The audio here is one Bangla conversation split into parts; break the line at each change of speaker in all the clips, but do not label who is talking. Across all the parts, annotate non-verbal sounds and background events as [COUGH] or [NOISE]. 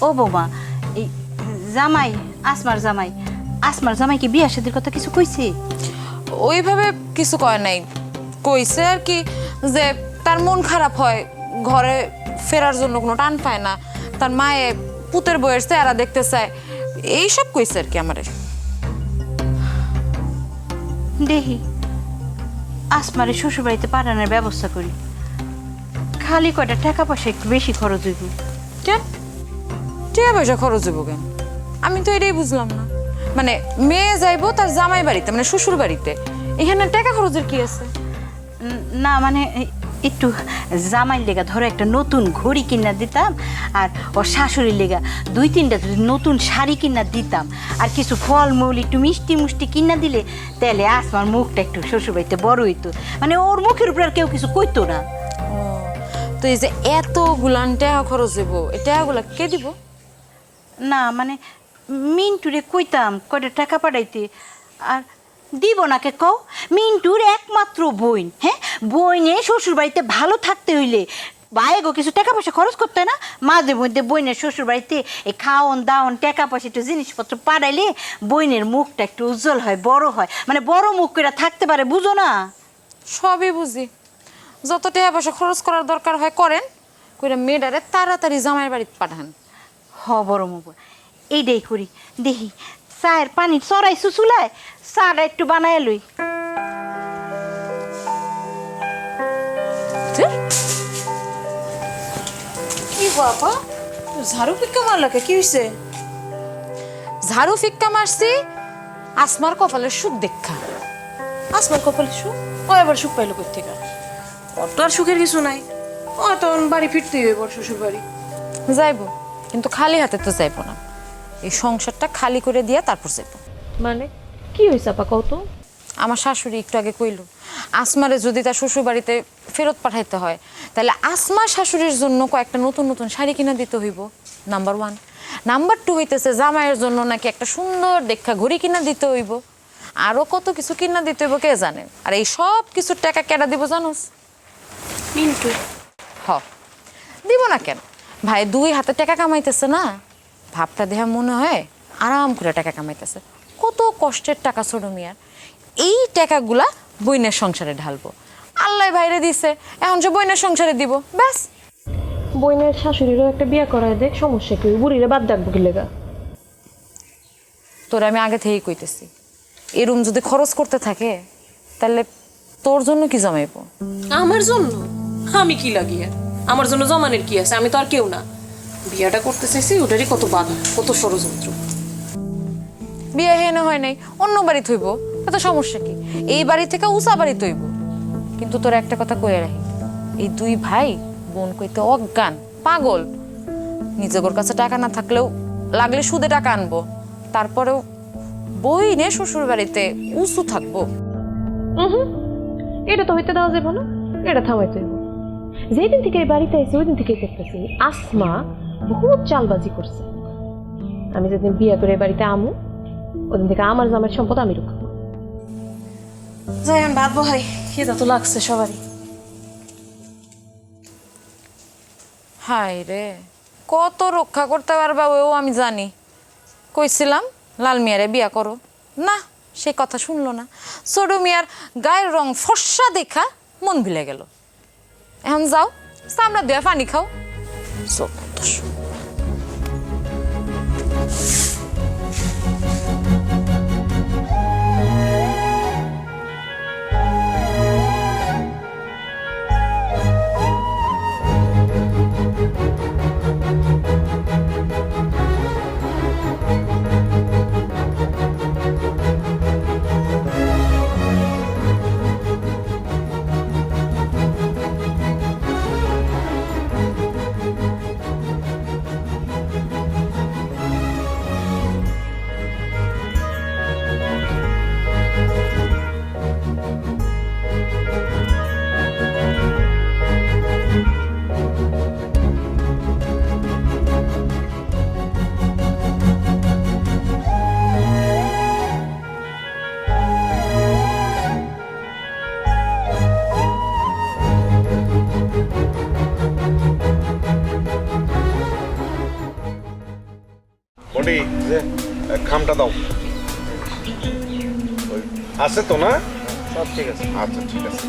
ও বৌমা এই জামাই আসমার জামাই। আসমার জামাই কি বিয়া শাদির কথা কিছু কইছে?
ওইভাবে কিছু কয় নাই। কইছে আর কি যে তার মন খারাপ হয় ঘরে ফেরার জন্য কোনো টান পায় না। তার মায়ে পুতের বইয়ের চেহারা দেখতে চায়। এইসব কইছে আর কি আমারে।
দেহি আসমারে শ্বশুরবাড়িতে পাঠানোর ব্যবস্থা করি। খালি কয়টা টাকা পয়সা একটু বেশি খরচ হইব।
কেন? টাকা পয়সা খরচ হইব কেন? আমি তো এটাই বুঝলাম না। মানে মেয়ে যাইবো তার জামাই বাড়িতে মানে শ্বশুর বাড়িতে। এখানে টাকা খরচের কি আছে?
না মানে একটু জামাই লেগা ধরো একটা নতুন ঘড়ি কিনা দিতাম আর ওর শাশুড়ির লেগা দুই তিনটা নতুন শাড়ি কিনা দিতাম আর কিছু ফলমূল একটু মিষ্টি মুষ্টি কিনা দিলে তাহলে আসমার মুখটা একটু শ্বশুরবাড়িতে বড় হইতো। মানে ওর মুখের উপর আর কেউ কিছু কইতো না।
তো এই যে এত গুলান টাকা খরচ হইব এই টাকাগুলা কে দিব?
না মানে মিন্টুরে কইতাম, কয়টা টাকা পাঠাইতে? আর দিব না কে কও? মিন্টুর একমাত্র বইন হ্যাঁ? বইনে শ্বশুর বাড়িতে ভালো থাকতে হইলে বাইগো কিছু টাকা পয়সা খরচ করতে হয় না? মাঝে মধ্যে বইনের শ্বশুর বাড়িতে এই খাওয়ন দাওন টাকা পয়সা একটু জিনিসপত্র পাঠাইলে বইনের মুখটা একটু উজ্জ্বল হয়, বড় হয়। মানে বড় মুখ করে থাকতে পারে, বুঝো না?
সবই বুঝি। যত টাকা পয়সা খরচ করার দরকার হয় করেন, কইরা মেয়েটারে তাড়াতাড়ি জামাইয়ের বাড়িতে পাঠান।
হ বড় মুখ এইটাই করি। দেখি চায়ের পানি চড়াই সুচুলায় চাটা একটু বানায় লই।
কি বাবা ঝাড়ু পিক্কা মারলাকে কি? হয়েছে
ঝাড়ু ফিক্কা মারছি আসমার কপালের সুখ দেখা।
আসমার কপালে সুখ? ও এবার সুখ পাইলো কোথ থেকে আর সুখের কিছু নাই। ও তখন বাড়ি ফিরতেই হইবে শ্বশুর বাড়ি
যাইবো। কিন্তু খালি হাতে তো যাইবো না। এই সংসারটা খালি করে দিয়া তারপর যাইবো।
মানে? কি হয়েছে আপা কত
আমার শাশুড়ি একটু আগে কইল আসমারে যদি তার শ্বশুর বাড়িতে ফেরত পাঠাইতে হয় তাহলে আসমার শাশুড়ির জন্য কয়েকটা নতুন নতুন শাড়ি কিনা দিতে হইব। নাম্বার ওয়ান নাম্বার টু হইতেছে জামাইয়ের জন্য নাকি একটা সুন্দর দেখা ঘড়ি কিনা দিতে হইব। আরও কত কিছু কিনা দিতে হইব কে জানে? আর এই সব কিছুর টাকা কেডা দিব জানোস?
মিন্টু।
হ। দিব না কেন? ভাই দুই হাতে টাকা কামাইতেছে না? ভাবটা দেহা মনে হয় আরাম করে টাকা কামাইতেছে। কত কষ্টের টাকা ছোট মিয়ার এই টাকাগুলা বইনের সংসারে ঢালবো। আল্লাহ ভাইরে দিছে এখন যে বইনের সংসারে দিব ব্যাস।
বইনের শাশুড়িরও একটা বিয়ে করায় দেখ সমস্যা কি? বুড়িরে বাদ ডাকবো কি লেগা?
তোর আমি আগে থেকেই কইতেছি এরম যদি খরচ করতে থাকে তাহলে তোর জন্য কি জমাইবো?
আমার জন্য? আমি কি লাগি আর আমার জন্য জমানের কি আছে? আমি তো আর কেউ না। বিয়াটা করতে চাইছি ওটারই কত বাধা কত ষড়যন্ত্র।
বিয়ে হেনে হয় নাই। অন্য বাড়ি থইব এত সমস্যা কি? এই বাড়ি থেকে উঁচা বাড়ি থইব কিন্তু তোর একটা কথা কয়ে রাখি। এই দুই ভাই বোন কইতে অজ্ঞান পাগল। নিজের কাছে টাকা না থাকলেও লাগলে সুদে টাকা আনব। তারপরেও বই নে শ্বশুর বাড়িতে উঁচু থাকব।
এটা তো হইতে দেওয়া যাবে না। এটা থামাইতে হইব। যেদিন থেকে এই বাড়িতে আইসি ওই দিন থেকেই দেখতেছি আসমা বহুত চালবাজি করছে। আমি যেদিন বিয়ে করে বাড়িতে আমু, ওদিন থেকে আমার জামের সম্পদ আমি
তো লাগছে সবারই।
হাই রে কত রক্ষা করতে পারবা ও, আমি জানি। কইছিলাম, লাল মিয়ারে বিয়া করো। না, সে কথা শুনলো না। ছোট মিয়ার গায়ের রং ফর্সা দেখা মন ভিলে গেল। এখন যাও আমরা দুয়া পানি খাও। চোদ্দ
ওটি যে খামটা দাও। আছে তো না?
সব ঠিক আছে।
আচ্ছা ঠিক আছে।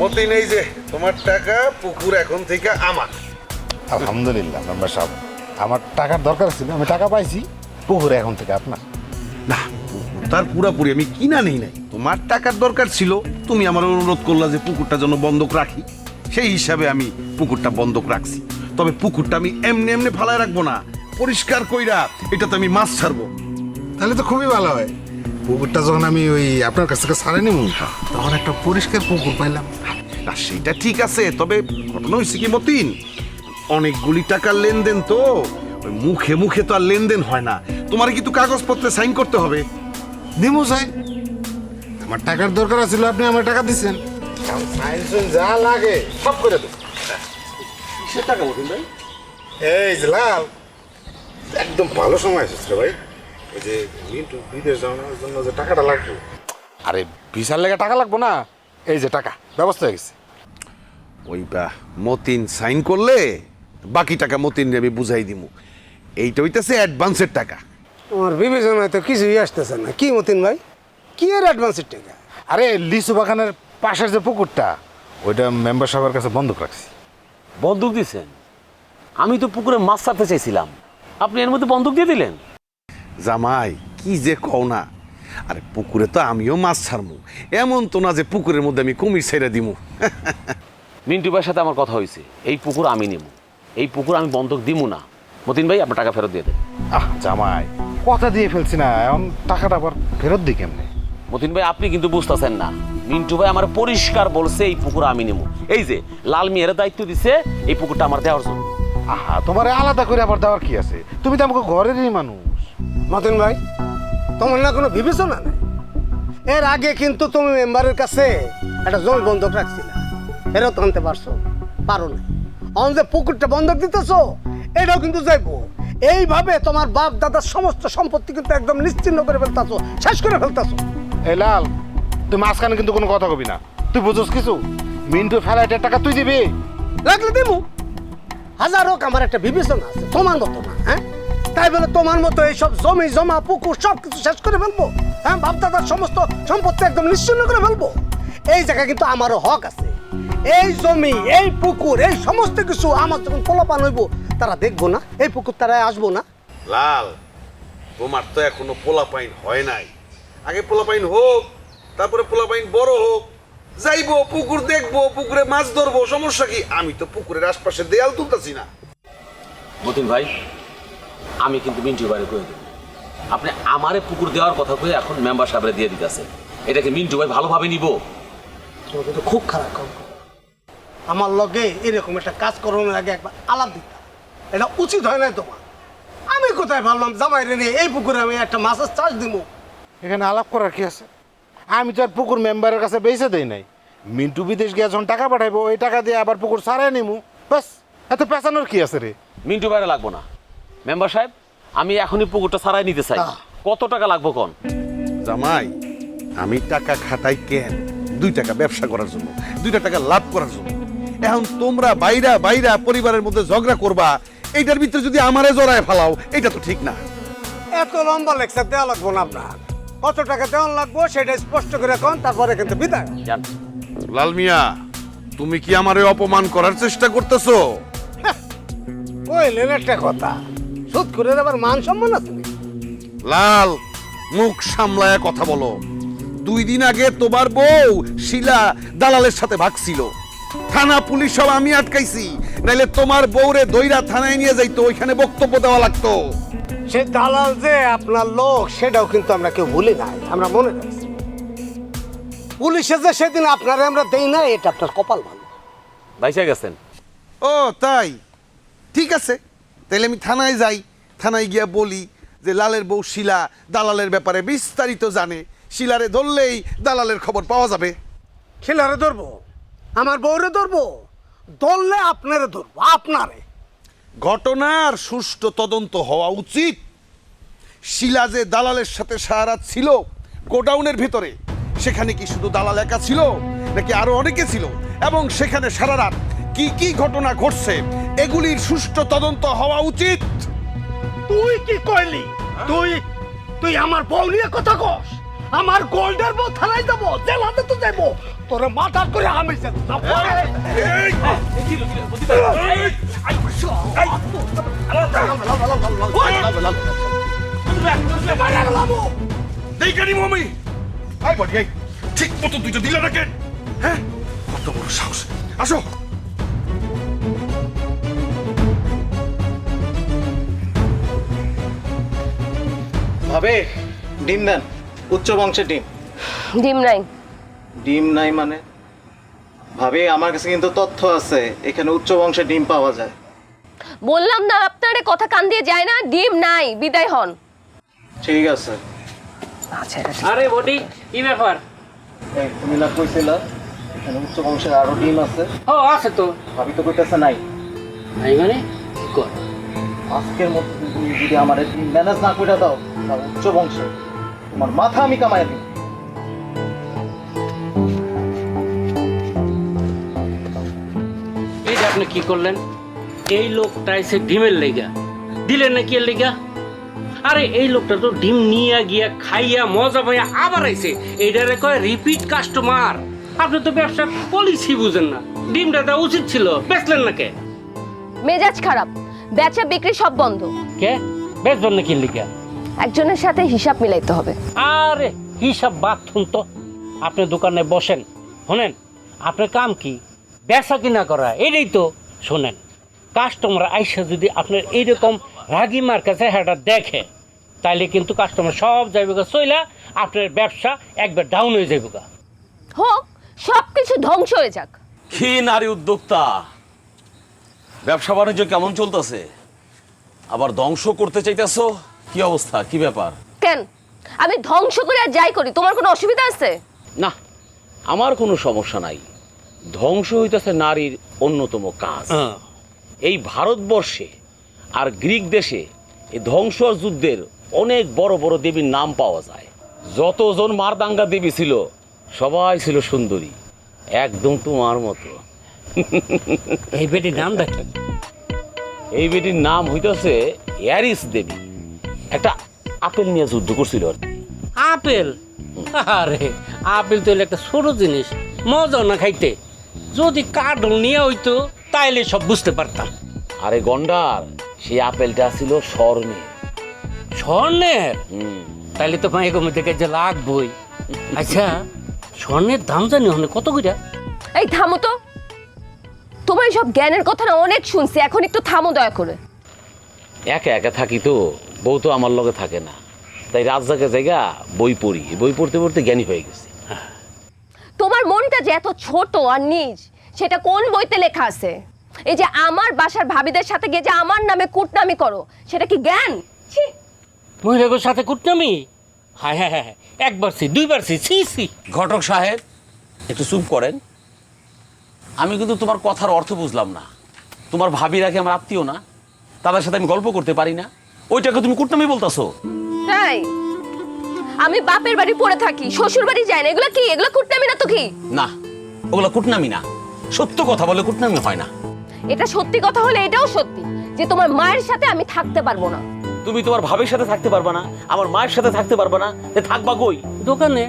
মতিন এই যে তোমার টাকা পুকুর এখন থেকে আমার।
আলহামদুলিল্লাহ মেম্বার সাহেব। আমার টাকার দরকার ছিল আমি টাকা পাইছি পুকুরে এখন থেকে আপনার।
না তার পুরাপুরি আমি কিনা নেই নাই। তোমার টাকার দরকার ছিল তুমি আমার অনুরোধ করলা যে পুকুরটা যেন বন্ধক রাখি। সেই হিসাবে আমি পুকুরটা বন্ধক রাখছি। তবে পুকুরটা আমি এমনি এমনি ফালায় রাখব না। পরিষ্কার কইরা এটা তো আমি মাছ ছাড়বো।
তাহলে তো খুবই ভালো হয়। পুকুরটা যখন আমি ওই আপনার কাছ থেকে সারে নিব তখন একটা পরিষ্কার পুকুর পাইলাম।
না সেটা ঠিক আছে তবে ঘটনা হয়েছে কি মতিন? অনেকগুলি টাকার লেনদেন তো ওই মুখে মুখে তো আর লেনদেন হয় না। তোমার কিন্তু কাগজপত্রে সাইন করতে হবে?
দিমু সাই আমার টাকার দরকার ছিল আপনি আমার টাকা দিচ্ছেন যা লাগে সব করে দেবো।
টাকা মতিন ভাই?
এই যে লাল। একদম ভালো সময় এসেছে ভাই। ওই যে মিন্টু বিদেশ যাওয়ার জন্য যে টাকাটা লাগবে। আরে বিশাল লেগে টাকা লাগবো না? এই যে টাকা ব্যবস্থা হয়ে গেছে।
ওই বা মতিন সাইন করলে বাকি টাকা মতিন আমি বুঝাই দিমু। এইটা হইতেছে অ্যাডভান্সের টাকা।
তোমার বিবেচনায় তো কিছুই আসতেছে না। কি মতিন ভাই? কি এর অ্যাডভান্সের টাকা?
আরে লিচু বাগানের পাশের যে পুকুরটা ওইটা মেম্বার সাহেবের কাছে বন্ধক রাখছি।
বন্দুক দিছেন? আমি তো পুকুরে মাছ ছাড়তে চাইছিলাম। আপনি এর মধ্যে বন্দুক দিয়ে দিলেন?
জামাই কি যে কও না। আরে পুকুরে তো আমিও মাছ ছাড়মু। এমন তো না যে পুকুরের মধ্যে আমি কুমির ছেড়ে দিমু। [LAUGHS]
মিন্টু ভাইয়ের সাথে আমার কথা হয়েছে। এই পুকুর আমি নেব। এই পুকুর আমি বন্দুক দিমু না। মতিন ভাই আপনার টাকা ফেরত দিয়ে দেন।
আহ জামাই কথা দিয়ে ফেলছি না। এখন টাকাটা আবার ফেরত দিই কেমনে?
মতিন ভাই আপনি কিন্তু বুঝতেছেন না। মিন্টু ভাই আমার পরিষ্কার বলছে এই পুকুর আমি নেব। এই যে লাল মিয়ার দায়িত্ব দিছে এই পুকুরটা আমার দেওয়ার জন্য।
আহা তোমার আলাদা করে আবার দেওয়ার কি আছে? তুমি তো আমাকে ঘরেরই মানুষ।
মতিন ভাই তোমার না কোনো বিবেচনা নেই? এর আগে কিন্তু তুমি মেম্বারের কাছে একটা জমি বন্ধক রাখছিলে। এটাও তো আনতে পারছ পারো না অন যে পুকুরটা বন্ধক দিতেছো এটাও কিন্তু যাইবো। এইভাবে তোমার বাপ দাদার সমস্ত সম্পত্তি কিন্তু একদম নিশ্চিন্ন করে ফেলতাছো শেষ করে ফেলতাছো।
এই লাল তুই মাঝখানে কিন্তু কোনো কথা কবি না। তুই বুঝোস কিছু? মিন্টু ফেলাইটের টাকা তুই দিবি?
লাগলে দেবো হাজার হোক আমার একটা বিবেচনা আছে, তোমার মতো না হ্যাঁ? তাই বলে তোমার মতো এইসব জমি, জমা, পুকুর সব কিছু শেষ করে ফেলব হ্যাঁ? বাপদাদার সমস্ত সম্পত্তি একদম নিশ্চিন্ন করে ফেলব। এই জায়গায় কিন্তু আমারও হক আছে। এই জমি, এই পুকুর, এই সমস্ত কিছু আমার যখন পোলাপান হইব, তারা দেখব না, এই পুকুর তারা আসব না।
লাল, তোমার তো এখনও পোলাপাইন হয় নাই। আগে পোলাপাইন হোক, তারপরে পোলাপাইন বড় হোক যাইবো পুকুর দেখব পুকুরে মাছ ধরবো সমস্যা কি? আমি তো পুকুরের আশপাশে দেয়াল তুলতেছি না।
মতিন ভাই আমি কিন্তু মিন্টু ভাইয়ের কয়ে দেব। আপনি আমারে পুকুর দেওয়ার কথা কয়ে এখন মেম্বার সাহেবরে দিয়ে দিতেছে। এটাকে মিন্টু ভাই ভালোভাবে নিব।
তোমার কিন্তু খুব খারাপ কাম আমার লগে এরকম একটা কাজ করানোর আগে একবার আলাপ দিতাম এটা উচিত হয় না তোমার? আমি কোথায় ভাবলাম জামাই রে নিয়ে এই পুকুরে আমি একটা মাছের চাষ দিব
এখানে আলাপ করার কি আছে? আমি তো আর পুকুর মেম্বারের কাছে বেঁচে দেই নাই। মিন্টু বিদেশ গিয়ে যখন টাকা পাঠাইবো ওই টাকা দিয়ে আবার পুকুর সারাই নিমু। বাস এত পেঁচানোর কি আছে রে?
মিন্টু বাইরে লাগবো না। মেম্বার সাহেব আমি এখনই পুকুরটা সারাই নিতে চাই। কত টাকা লাগবো কোন?
জামাই আমি টাকা খাটাই কেন? দুই টাকা ব্যবসা করার জন্য দুইটা টাকা লাভ করার জন্য। এখন তোমরা বাইরা বাইরা পরিবারের মধ্যে ঝগড়া করবা এইটার ভিতরে যদি আমারে জড়ায় ফালাও এটা তো ঠিক না।
এত লম্বা লেকচার দেওয়া লাগবো না আপনার। কত টাকা দেওয়া লাগবো সেটা স্পষ্ট করে এখন তারপরে কিন্তু বিদায়।
জান
লাল মিয়া তুমি কি আমারে অপমান করার চেষ্টা করতেছো?
কইলেন একটা কথা। সুদ করে আবার মান সম্মান আছে?
লাল মুখ সামলায় কথা বলো। দুই দিন আগে তোমার বউ শিলা দালালের সাথে ভাগছিল থানা পুলিশ সব আমি আটকাইছি। নাইলে তোমার বউরে দইরা থানায় নিয়ে যাইতো ওইখানে বক্তব্য দেওয়া লাগতো।
সে দালাল যে আপনার লোক সেটাও কিন্তু আমরা কেউ ভুলি নাই আমরা মনে রাখছি পুলিশে যে সেদিন আপনারে আমরা দেই না এটা আপনার কপাল ভালো।
বাইসা গেছেন
ও তাই। ঠিক আছে। তাহলে আমি থানায় যাই থানায় গিয়া বলি যে লালের বউ শিলা দালালের ব্যাপারে বিস্তারিত জানে। শিলারে ধরলেই দালালের খবর পাওয়া যাবে।
খিলারে ধরবো? আমার বউরে ধরবো? ধরলে আপনারে ধরবো আপনারে।
ঘটনার সুষ্ঠু তদন্ত হওয়া উচিত। শিলা যে দালালের সাথে সারা ছিল, গোডাউনের ভিতরে, সেখানে কি শুধু দালাল একা ছিল, নাকি আরও অনেকে ছিল? এবং সেখানে সারা রাত কি কি ঘটনা ঘটছে, এগুলির সুষ্ঠু তদন্ত হওয়া উচিত।
তুই কি কইলি? তুই তুই আমার বউ নিয়ে কথা কস? আমার গোল্ডের বউ থানায় যাব, জেলাতে তো যাব তোর মাথা করে আমি
দেখানি মমি আই বডি আই ঠিক মতো দুইটা দিলে নাকি হ্যাঁ কত বড় সাহস আসো
ভাবে ডিম দেন। উচ্চ বংশের ডিম।
ডিম নাই।
ডিম নাই মানে? ভাবে আমার কাছে কিন্তু তথ্য আছে। এখানে উচ্চ বংশের ডিম পাওয়া যায়।
বললাম না আপনারে কথা কান দিয়ে যায় না ডিম নাই বিদায় হন।
ঠিক আছে।
আচ্ছা আরে বডি কি ব্যাপার?
এই তুমি না কইছিলা এখানে উচ্চ বংশের আরও ডিম আছে।
ও আছে তো।
ভাবি তো কইতেছে নাই।
নাই মানে? কি কর
আজকের মধ্যে তুমি যদি আমার ডিম ম্যানেজ না করে দাও তাহলে উচ্চ বংশের তোমার মাথা আমি কামাই দিই
আপনি কি করলেন? এই লোকটা এসে ডিমের লেগা। দিলেন না কি এর লেগা? আরে এই লোকটা তো ডিম নিয়ে গিয়া খাইয়া মজা পাইয়া আবার আইছে। এইটারে কয় রিপিট কাস্টমার আপনি তো ব্যবসার পলিসি বুঝেন না। ডিমটা দেওয়া উচিত ছিল। বেচলেন না কে?
মেজাজ খারাপ। বেচা বিক্রি সব বন্ধ।
কে? বেচবেন না কি লেগা?
একজনের সাথে হিসাব মিলাইতে হবে।
আরে হিসাব বাথরুম তো। আপনি দোকানে বসেন। শোনেন আপনার কাম কি? বেচা কিনা করা এটাই তো শোনেন। কাস্টমার আইসা যদি আপনার এইরকম রাগি মার কাছে হ্যাঁ দেখে তাইলে কিন্তু কাস্টমার সব যাইবে গা চইলা আপনার ব্যবসা একবার ডাউন হয়ে যাইবে গা
হোক সব কিছু ধ্বংস হয়ে যাক।
কি নারী উদ্যোক্তা? ব্যবসা বাণিজ্য কেমন চলতেছে? আবার ধ্বংস করতে চাইতেছো? কি অবস্থা? কি ব্যাপার?
কেন? আমি ধ্বংস করে আর যাই করি তোমার কোনো অসুবিধা আছে?
না আমার কোনো সমস্যা নাই। ধ্বংস হইতেছে নারীর অন্যতম কাজ। এই ভারতবর্ষে আর গ্রিক দেশে এই ধ্বংস যুদ্ধের অনেক বড় বড় দেবীর নাম পাওয়া যায়। যতজন মারদাঙ্গা দেবী ছিল সবাই ছিল সুন্দরী। একদম তোমার মতো।
এই বেটির নামটা কি
এই বেটির নাম হইতেছে অ্যারিস দেবী। একটা আপেল নিয়ে যুদ্ধ করছিল আর
আপেল? আরে আপেল তো একটা ছোট জিনিস। মজা না খাইতে। যদি কার্ডল নিয়ে হইতো তাইলে সব বুঝতে পারতাম।
আরে গন্ডার সেই আপেলটা ছিল স্বর্ণের।
স্বর্ণের? তাইলে তো মায়ের মধ্যে যে লাগবই। আচ্ছা স্বর্ণের দাম জানি ওখানে কত কইরা?
এই থামো তো। তোমার সব জ্ঞানের কথা না অনেক শুনছি এখন একটু থামো দয়া করে।
একা একা থাকি তো বউ তো আমার লগে থাকে না। তাই রাত জায়গা জায়গা বই পড়ি। বই পড়তে পড়তে জ্ঞানী হয়ে গেছি।
মনটা যে এত ছোট আর নিজ সেটা কোন বইতে লেখা আছে? এই যে আমার বাসার ভাবিদের সাথে গিয়ে যে আমার নামে কুটনামি করো সেটা কি জ্ঞান? ছি।
মহিলাগুলোর সাথে কুটনামি? হ্যাঁ হ্যাঁ হ্যাঁ একবার সি দুইবার সি সি সি।
ঘটক সাহেব একটু চুপ করেন। আমি কিন্তু তোমার কথার অর্থ বুঝলাম না। তোমার ভাবিরা কি আমার আত্মীয় না? তাদের সাথে আমি গল্প করতে পারি না? ওইটাকে তুমি কুটনামি বলতাছো?
তাই? আমি বাপের বাড়ি পড়ে থাকি শ্বশুর বাড়ি যাই না। এগুলো কি? এগুলো কুটনামি না তো কি?
না ওগুলো কুটনামি না। সত্য কথা বলে কুটনামি হয় না।
এটা সত্যি কথা হলে এটাও সত্যি যে তোমার মায়ের সাথে আমি থাকতে পারব না।
তুমি তোমার ভাবের সাথে থাকতে পারবা না আমার মায়ের সাথে থাকতে পারবা না এ থাকবা কই?
দোকানে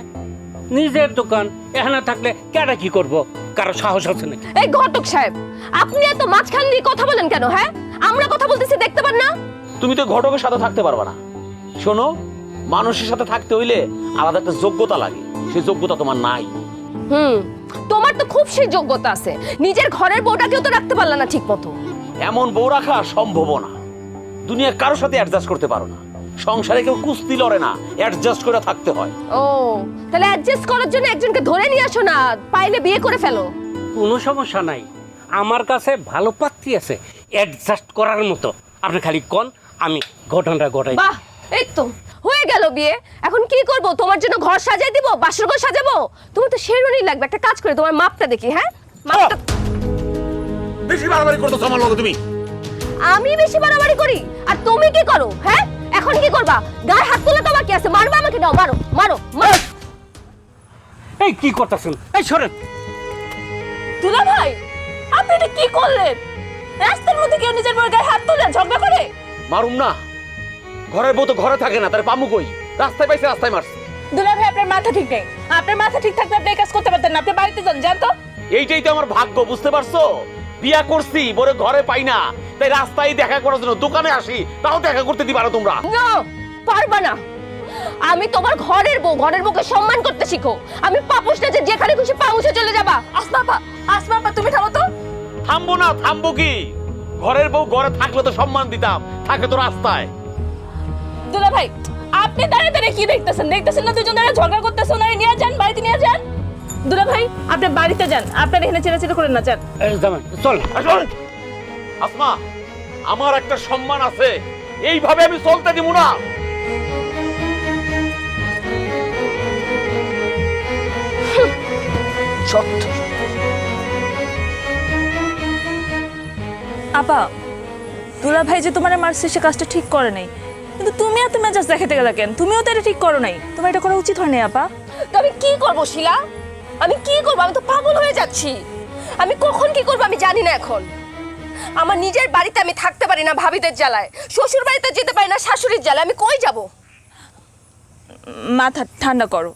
নিজের দোকান এখানে থাকলে কেডা কি করব? কারও সাহস আছে নাকি?
এই ঘটক সাহেব আপনি এত মাঝখান দিয়ে কথা বলেন কেন হ্যাঁ? আমরা কথা বলতেছি দেখতে পান না?
তুমি তো ঘটকের সাথে থাকতে পারবা না। শোনো মানুষের সাথে থাকতে হইলে আলাদা একটা যোগ্যতা লাগে। সেই যোগ্যতা তোমার নাই।
হুম তোমার তো খুব সেই যোগ্যতা আছে। নিজের ঘরের বউটাকেও তো রাখতে পারলা না ঠিক মতো
এমন বউ রাখা সম্ভব না। দুনিয়া কারোর সাথে অ্যাডজাস্ট করতে পারো না। সংসারে কেউ কুস্তি লড়ে না। অ্যাডজাস্ট করে থাকতে হয়।
ও তাহলে অ্যাডজাস্ট করার জন্য একজনকে ধরে নিয়ে আসো না। পাইলে বিয়ে করে ফেলো।
কোনো সমস্যা নাই। আমার কাছে ভালো পাত্রী আছে। অ্যাডজাস্ট করার মতো। আপনি খালি কন আমি ঘটনাটা ঘটাই।
বাহ এই তো। হয়ে গেল বিয়ে? এখন কি করব? তোমার জন্য ঘর সাজাই দিব বাসর ঘর সাজাবো? তোমার তো শেরওয়ানি লাগবে একটা কাজ করে তোমার মাপটা দেখি হ্যাঁ? মাপটা
বেশি বাড়াবাড়ি করতেছো আমার লগে তুমি।
আমি বেশি বাড়াবাড়ি করি? আর তুমি কি করো হ্যাঁ? এখন কি করবা? গায়ে হাত তোলা তোমার কি আছে? মারবা আমাকে? দাও মারো মারো মারো।
এই কি করতেছেন? এই সরেন।
দুলা ভাই আপনি এটা কি করলেন? রাস্তার মধ্যে কেউ নিজের বউয়ের গায়ে হাত তুলে ঝগড়া করে?
মারুম না। ঘরের বউ তো ঘরে থাকে না তার পামু কই? রাস্তায় পাইছে রাস্তায় মারছে।
দুলা ভাই আপনার মাথা ঠিক নেই। আপনার মাথা ঠিক থাকলে আপনি এই কাজ করতে পারতেন না। আপনি বাড়িতে যান জান তো।
এইটাই তো আমার ভাগ্য বুঝতে পারছ? বিয়া করছি বলে ঘরে পাই না। তাই রাস্তায় দেখা করার জন্য দোকানে আসি তাও দেখা করতে দিবা না তোমরা।
না পারবা না। আমি তোমার ঘরের বউ ঘরের বউকে সম্মান করতে শিখো। আমি পাপুস না যে যেখানে খুশি পাউসে চলে যাবা। আসমা আপা আসমা আপা তুমি থামো তো।
থামবো না থামবো কি? ঘরের বউ ঘরে থাকলে তো সম্মান দিতাম থাকে তো রাস্তায়।
দুলা ভাই আপনি দাঁড়িয়ে দাঁড়িয়ে কি দেখতেছেন? দেখতেছেন না দুজন দাঁড়িয়ে ঝগড়া করতেছে ওনারে নিয়ে যান বাড়িতে নিয়ে যান। দুলা ভাই আপনি বাড়িতে যান আপনার এখানে চিরাচিরি করে না যান।
এই চল
আসমা আমার একটা সম্মান আছে এইভাবে আমি চলতে দিব না।
আপা দুলা ভাই যে তোমার মারছে সে কাজটা ঠিক করে নাই কিন্তু তুমি এত মেজাজ দেখাতে গেলে কেন? তুমিও তো এটা ঠিক করো নাই। তোমার এটা করা উচিত হয় নাই আপা।
তো আমি কি করব শিলা? আমি কি করব? আমি তো পাগল হয়ে যাচ্ছি। আমি কখন কি করব আমি জানি না এখন। আমার নিজের বাড়িতে আমি থাকতে পারি না ভাবিদের জ্বালায়। শ্বশুর বাড়িতে যেতে পারি না শাশুড়ির জ্বালায়। আমি কই যাব?
মাথা ঠান্ডা করো।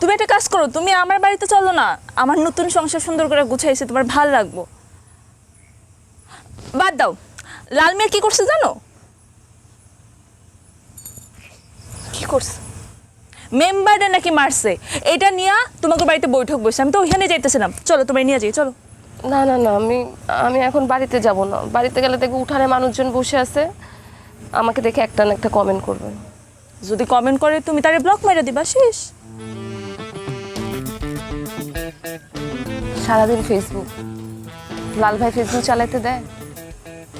তুমি একটা কাজ করো তুমি আমার বাড়িতে চলো না। আমার নতুন সংসার সুন্দর করে গুছাইছে তোমার ভালো লাগবো। বাদ দাও। লাল মেয়ে কি করছে জানো?
কি করছে?
মেম্বারটা নাকি মারছে। এটা নিয়ে তোমাকে বাড়িতে বৈঠক বসে। আমি তো ওইখানে যাইতেছিলাম। চলো তোমার নিয়ে যাই চলো।
না না না আমি আমি এখন বাড়িতে যাব না। বাড়িতে গেলে দেখব উঠানে মানুষজন বসে আছে। আমাকে দেখে একটা না একটা কমেন্ট করবে।
যদি কমেন্ট করে তুমি তারে ব্লক মেরে দিবা শেষ।
সারাদিন ফেসবুক লাল ভাই ফেসবুক চালাইতে দেয়।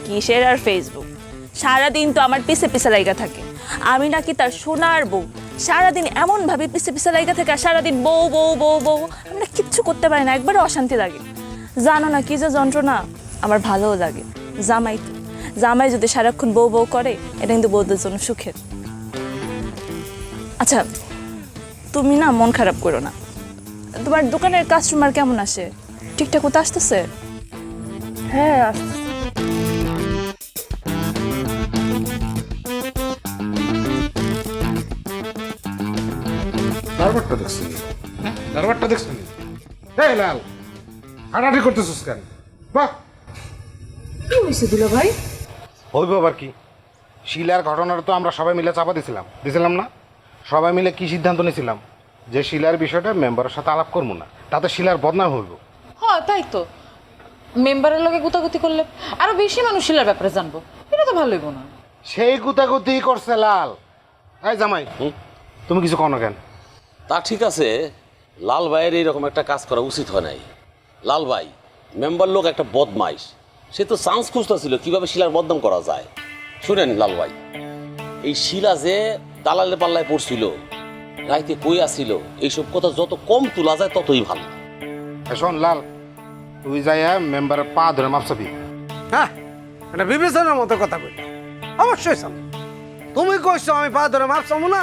কিসের আর ফেসবুক সারাদিন তো আমার পিছে পিছে লাইগা থাকে। আমি নাকি তার সোনার বউ। সারাদিন এমন ভাবে পিছে পিছে লাইগা থাকে, সারাদিন বউ বউ বউ বউ। আমরা কিচ্ছু করতে পারি না একবারে অশান্তি লাগে। জানো না কি যে যন্ত্রণা, আমার ভালোও লাগে। জামাই জামাই যদি সারাক্ষণ বউ বউ করে, এটা কিন্তু বউদের জন্য সুখের। আচ্ছা তুমি না মন খারাপ করো না। তোমার দোকানের কাস্টমার কেমন আসে? ঠিকঠাক মতো আসতেছে?
হ্যাঁ আসতে
দারবারটা দেখছেন? দারবারটা দেখছেন? এই লাল হাঁটাহাঁটি করতেছিস কেন? বাহ! হইব আবার কি? শিলার ঘটনাটা তো আমরা সবাই মিলে চাপা দিছিলাম। দিছিলাম না? সবাই মিলে কি সিদ্ধান্ত নিয়েছিলাম যে শিলার বিষয়টা মেম্বারের সাথে আলাপ করব না। তাতে শিলার বদনাম হইব।
হ্যাঁ তাই তো। মেম্বারের লগে গুতাগুতি করলে আরও বেশি মানুষ শিলার ব্যাপারে জানব। এটা তো ভালো ভালোই না।
সেই গুতাগুতি করছে লাল। এই জামাই তুমি কিছু কনো কেন?
তা ঠিক আছে লাল ভাইয়ের এইরকম একটা কাজ করা উচিত হয় নাই। লাল ভাই মেম্বার লোক একটা বদমাইশ। সে তো চান্স খুঁজতেছিল কীভাবে শিলার বদনাম করা যায়। শুনেন লাল ভাই এই শিলা যে দালালে পাল্লায় পড়ছিল রাইতে কই আসছিল এইসব কথা যত কম তোলা যায় ততই ভালো।
শোন লাল তুই যাইয়া মেম্বারের পা ধরে মাপসাবি
হ্যাঁ এটা বিবেচনার মতো কথা কইলা। অবশ্যই সামনে তুমি কইছো আমি পা ধরে মাপ চামু না?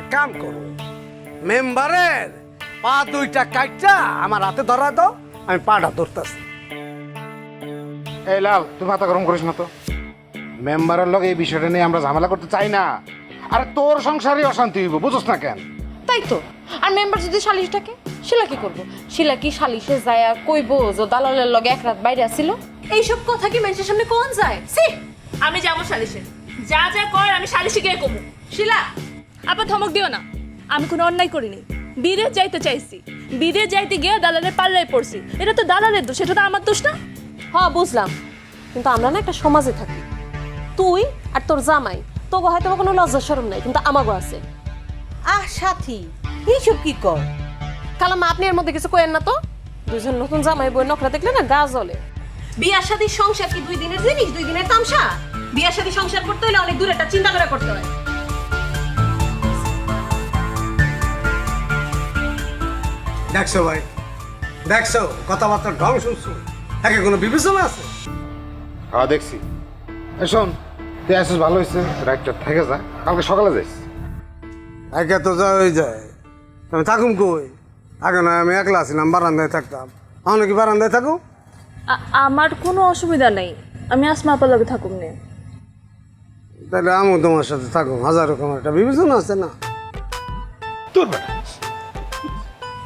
এক কাম করো। মেম্বারের। পা দুইটা কাইটা আমার হাতে ধরা দাও আমি পাটা ধরতেছি।
এই লাল তুই মাথা গরম করিস না তো। মেম্বারের লগে এই বিষয়টা নিয়ে আমরা ঝামেলা করতে চাই না। আরে তোর সংসারে অশান্তি হইব বুঝছ না কেন?
তাই তো। আর মেম্বার যদি সালিশ থাকে শিলা কি করব? শিলা কি সালিশে যায় আর কইবো যে দালালের লগে এক রাত বাইরে আসিল?
এইসব কথা কি মানুষের সামনে কোন যায়? সি আমি যাব সালিশে। যা যা কর আমি সালিশে গিয়ে কমু। শিলা আপা ধমক দিও না। আমি কোনো অন্যায় করিনি। বীরে যাইতে চাইছি। বীরে যাইতে গিয়ে দালালের পাল্লায় পড়ছি। এটা তো দালালের দোষ এটা তো আমার দোষ না?
হ্যাঁ বুঝলাম। কিন্তু আমরা না একটা সমাজে থাকি। তুই আর তোর জামাই তোকে হয়তো কোনো লজ্জা শরম নাই কিন্তু আমাগো আছে।
আহ সাথী এইসব কি কর?
কালাম আপনি এর মধ্যে কিছু কয়েন না তো? দুজন নতুন জামাই বই নখরা দেখলে না গা জ্বলে।
বিয়ার সাথে সংসার কি দুই দিনের জিনিস দুই দিনের তামসা? বিয়ার সাথে সংসার করতে হলে অনেক দূর একটা চিন্তা করে করতে হয়।
দেখছ ভাই? দেখছ? কথাবার্তা ঢং শুনছো? একে কোনো বিবেচনা আছে?
হ্যাঁ দেখছি। এই শোন তুই আসিস ভালো হয়েছে রাইটটা থেকে যা কালকে সকালে যাইস।
একে তো যা হয়ে যায়। আমি থাকুম কই? আগে নয় আমি একলা ছিলাম বারান্দায় থাকতাম। আমি কি বারান্দায় থাকুম
আমার কোনো অসুবিধা নেই। আমি আসমা আপার লগে থাকুম নে।
তাহলে আমিও তোমার সাথে থাকো হাজার রকম একটা বিবেচনা আছে না?
তোর বেটা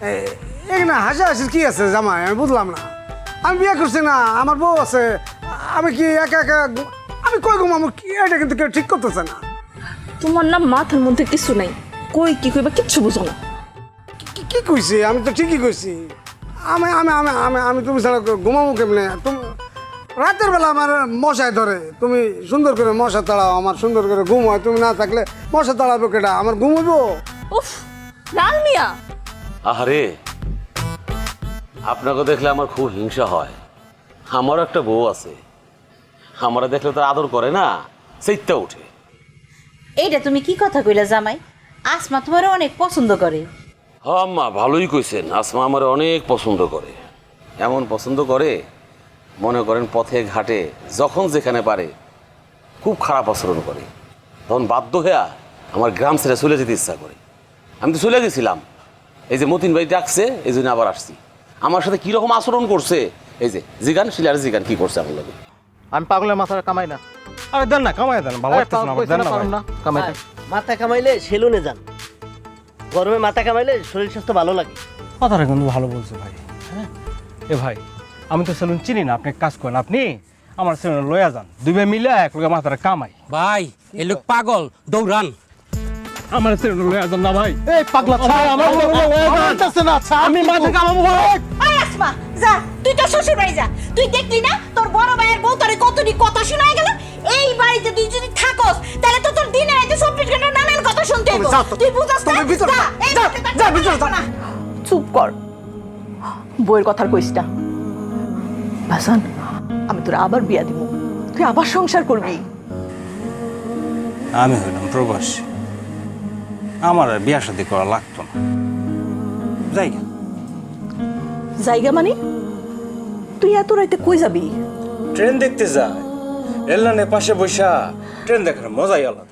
এখানে হাসি হাসির কি আছে জামাই? আমি বুঝলাম না। আমি বিয়ে করছি না আমার বউ আছে। আমি কি একা একা আমি কই ঘুমাবো? কি এটা কিন্তু কেউ ঠিক করতেছে না।
তোমার না মাথার মধ্যে কিছু নাই। কই কি কইবা কিচ্ছু বুঝো না।
কি- কি কইছি? আমি তো ঠিকই কইছি। আমি আমি আমি আমি আমি তুমি ছাড়া ঘুমাবো কেমনে? তুমি রাতের বেলা আমার মশায় ধরে। তুমি সুন্দর করে মশা তাড়াও আমার সুন্দর করে ঘুম হয়। তুমি না থাকলে মশা তাড়াবো কেটা আমার ঘুম হইবো?
উফ লাল মিয়া।
আহারে আপনাকে দেখলে আমার খুব হিংসা হয়। আমারও একটা বউ আছে। আমারা দেখলে তো আদর করে না সেইটা উঠে
এইটা তুমি কি কথা কইলা জামাই? আসমা তোমার অনেক পছন্দ করে।
হ আম্মা ভালোই কইছেন। আসমা আমার অনেক পছন্দ করে। এমন পছন্দ করে মনে করেন পথে ঘাটে যখন যেখানে পারে খুব খারাপ আচরণ করে। তখন বাধ্য হইয়া আমার গ্রাম ছেড়ে চলে যেতে ইচ্ছা করে। আমি তো চলে গেছিলাম। এই যে মতিন ভাই ডাকছে এই জন্য আবার আসছি। আমার সাথে কীরকম আচরণ করছে? এই যে জিগান শিলার জিগান কি করছে আমার লগে?
আমি পাগলের মাথাটা কামাই না।
আরে দেন না কামাই দেন ভালো লাগতেছে না দেন
না, কামাই
মাথা কামাইলে সেলুনে যান। গরমে মাথা কামাইলে শরীর স্বাস্থ্য ভালো লাগে।
কথাটা কিন্তু ভালো বলছে ভাই। হ্যাঁ? এ ভাই আমি তো সেলুন চিনি না আপনি এক কাজ করেন আপনি আমার সেলুনে লয়া যান। দুই ভাই মিলে এক লোকের মাথাটা কামাই।
ভাই এই লোক পাগল দৌড়ান।
আমার সেলুনে লয়া যান না ভাই।
এই পাগলা ছাড় আমার লয়ে। না, ছাড়
আমি। মাথা কামাবো
আয় আসমা যা তুই তো শ্বশুর বাড়ি যা। তুই দেখলি না? তোর বড় ভাইয়ের বউ তোরে কতটি কথা শোনায় গেল? এই বাড়িতে তুই যদি থাকস তাহলে তো তোর দিনে রাতে চব্বিশ ঘণ্টা নানান কথা শুনতে তুই বুঝাস না?
তুমি ভিতরে
যা,
যা, ভিতরে যা।
না।
চুপ কর। বইয়ের কথার কইসটা বাসান আমি তোর আবার বিয়া দিব। তুই আবার সংসার করবি।
আমি হইলাম প্রবাসী। আমার আর বিয়া শাদি করা লাগতো না। জায়গা।
জায়গা মানে? তুই এত রাইতে কই যাবি?
ট্রেন দেখতে যা। রেল লাইনে পাশে বসা ট্রেন দেখার মজাই আলাদা।